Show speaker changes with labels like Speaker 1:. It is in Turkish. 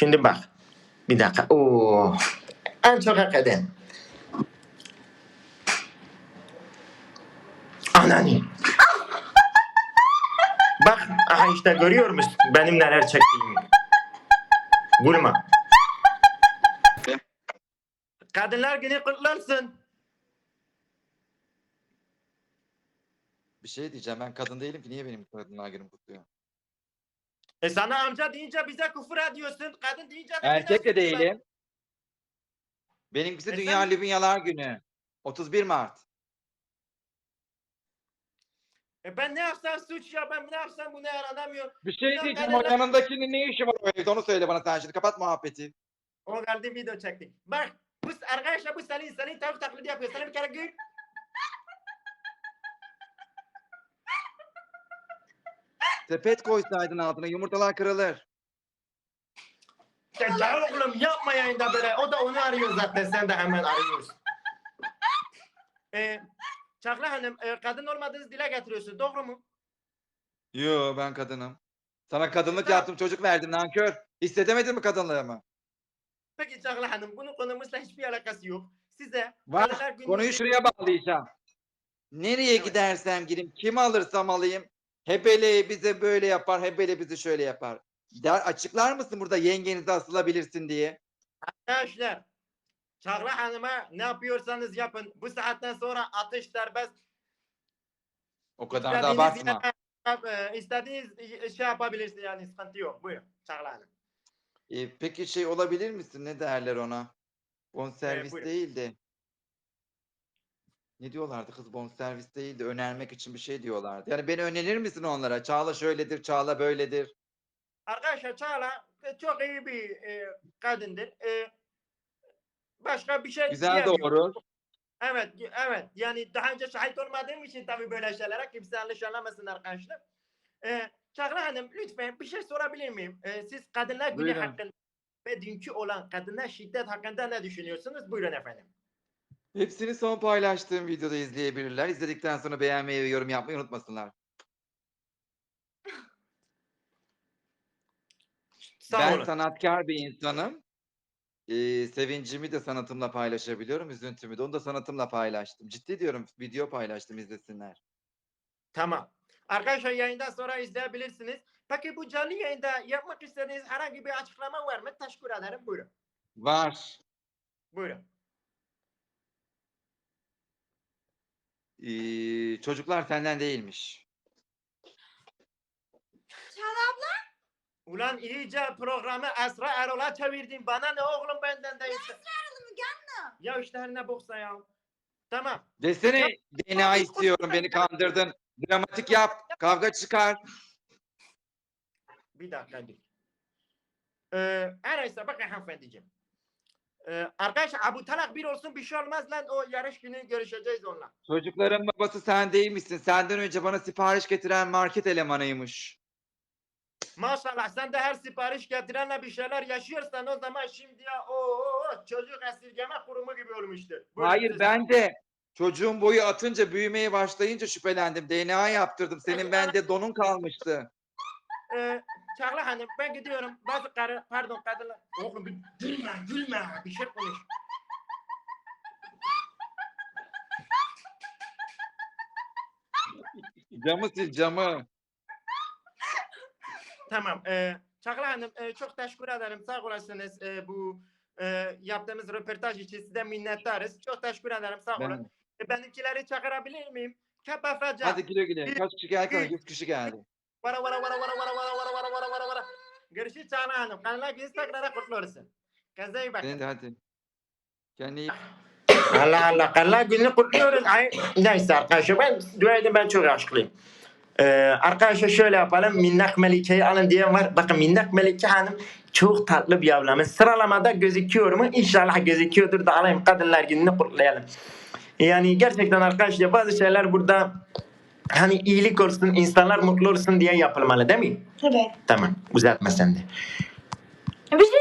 Speaker 1: Şimdi bak. Bir dakika. Oo. En çok hak eden. Anani. Bak aha işte görüyor musun benim neler çektiğimi. Gülme. Kadınlar günü kutlu olsun.
Speaker 2: Bir şey diyeceğim ben kadın değilim ki niye benim kadınlar günüm kutluyor?
Speaker 1: E sana amca deyince bize küfür ediyorsun. Kadın deyince de
Speaker 2: Erkek de değilim. Benimkisi
Speaker 1: E
Speaker 2: Dünya
Speaker 1: sen-
Speaker 2: Lübnyalar Günü. 31 Mart.
Speaker 1: E ben ne yapsam suç ya ben ne yapsam bunu yaranamıyor.
Speaker 2: Bir şey diyeceğim o yanındakinin ne işi var o evde onu söyle bana sen şimdi kapat muhabbeti.
Speaker 1: O geldi video çekti. Bak bu arkadaşlar bu senin senin tavuk taklidi yapıyor. Sana bir kere gül.
Speaker 2: Sepet koysaydın altına yumurtalar kırılır.
Speaker 1: Ya, ya oğlum yapma yayında böyle. O da onu arıyor zaten. Sen de hemen arıyorsun. E, Çakla Hanım e, kadın olmadığınızı dile getiriyorsun. Doğru mu?
Speaker 2: Yo ben kadınım. Sana kadınlık
Speaker 1: Ya-
Speaker 2: yaptım çocuk verdim nankör. Hissedemedin mi kadınlığımı?
Speaker 1: Peki Çakla Hanım bunun konumuzla hiçbir alakası yok. Size
Speaker 2: Var.
Speaker 1: Kadınlar
Speaker 2: Konuyu şuraya bağlayacağım. Nereye
Speaker 1: Evet.
Speaker 2: gidersem gireyim, kim alırsam alayım, Hebele bize böyle yapar, Hebele bizi şöyle yapar. Der, açıklar mısın burada yengenize asılabilirsin diye?
Speaker 1: Arkadaşlar Çağla Hanım'a ne yapıyorsanız yapın. Bu saatten sonra atış serbest.
Speaker 2: O kadar da abartma.
Speaker 1: yere- e, istediğiniz şey yapabilirsiniz yani sıkıntı yok. Buyurun Çağla Hanım.
Speaker 2: E, peki şey olabilir misin? Ne derler ona? Bonservis
Speaker 1: buyurun.
Speaker 2: değil de. Ne diyorlardı kız bonservis değil de önermek için bir şey diyorlardı. Yani beni önerir misin onlara? Çağla şöyledir, Çağla böyledir.
Speaker 1: Arkadaşlar Çağla e, çok iyi bir e, kadındır. E, başka bir şey
Speaker 2: Güzel
Speaker 1: diyemiyorum.
Speaker 2: doğru.
Speaker 1: Evet, evet. Yani daha önce şahit olmadığım için tabii böyle şeylere kimse yanlış anlamasın arkadaşlar. Ee, Çağla Hanım lütfen bir şey sorabilir miyim? Ee, siz Kadınlar Günü
Speaker 2: Buyurun.
Speaker 1: hakkında ve dünkü olan kadına şiddet hakkında ne düşünüyorsunuz? Buyurun efendim.
Speaker 2: Hepsini son paylaştığım videoda izleyebilirler. İzledikten sonra beğenmeyi ve yorum yapmayı unutmasınlar.
Speaker 1: Sağ
Speaker 2: ben
Speaker 1: olun.
Speaker 2: sanatkar bir insanım. Ee, sevincimi de sanatımla paylaşabiliyorum. Üzüntümü de onu da sanatımla paylaştım. Ciddi diyorum video paylaştım izlesinler.
Speaker 1: Tamam. Arkadaşlar yayından sonra izleyebilirsiniz. Peki bu canlı yayında yapmak istediğiniz herhangi bir açıklama var mı? Teşekkür ederim. Buyurun.
Speaker 2: Var.
Speaker 1: Buyurun.
Speaker 2: Ee, çocuklar senden değilmiş.
Speaker 1: Ulan iyice programı Esra Erol'a çevirdin. Bana ne oğlum benden değilse. Ya işte her ne boksa ya. Tamam.
Speaker 2: Desene DNA istiyorum beni kandırdın. Dramatik yap. Kavga çıkar.
Speaker 1: Bir dakika dur. Ee, her neyse bakın hanımefendiciğim. Ee, arkadaşlar Abu Talak bir olsun bir şey olmaz lan o yarış günü görüşeceğiz onunla.
Speaker 2: Çocukların babası sen değilmişsin. Senden önce bana sipariş getiren market elemanıymış.
Speaker 1: Maşallah sen de her sipariş getirenle bir şeyler yaşıyorsan o zaman şimdi ya o çocuk esirgeme kurumu gibi olmuştur. Buyurun
Speaker 2: Hayır
Speaker 1: siz.
Speaker 2: ben de çocuğun boyu atınca büyümeye başlayınca şüphelendim. DNA yaptırdım. Senin bende donun kalmıştı.
Speaker 1: Ee, Çağla Hanım ben gidiyorum. Bazı karı, pardon kadınlar. Oğlum bir gülme gülme bir şey konuş.
Speaker 2: camı sil camı.
Speaker 1: Tamam. E, Çağla Hanım e, çok teşekkür ederim. Sağ olasınız e, bu e, yaptığımız röportaj için size minnettarız. Çok teşekkür ederim. Sağ olun.
Speaker 2: Ben...
Speaker 1: E, benimkileri çağırabilir miyim? Kapafaca.
Speaker 2: Hadi güle güle. Kaç kişi geldi? 100 kişi geldi.
Speaker 1: Vara vara vara vara vara vara vara vara. Görüşürüz Çağla Hanım. Gizli tekrar kutlu olsun. Kendinize iyi bakın.
Speaker 2: De hadi. Kendine iyi
Speaker 1: Allah Allah. Kanalına gününü kutluyoruz. Ay, neyse arkadaşlar ben dua edin ben çok aşklıyım. Ee, arkadaşlar şöyle yapalım. Minnak Melike'yi alın diyen var. Bakın Minnak Melike Hanım çok tatlı bir ablamız. Sıralamada gözüküyor mu? İnşallah gözüküyordur da alayım kadınlar gününü kutlayalım. Yani gerçekten arkadaşlar bazı şeyler burada hani iyilik olsun, insanlar mutlu olsun diye yapılmalı değil mi?
Speaker 3: Evet.
Speaker 1: Tamam. Uzatma sen de.
Speaker 3: Bir şey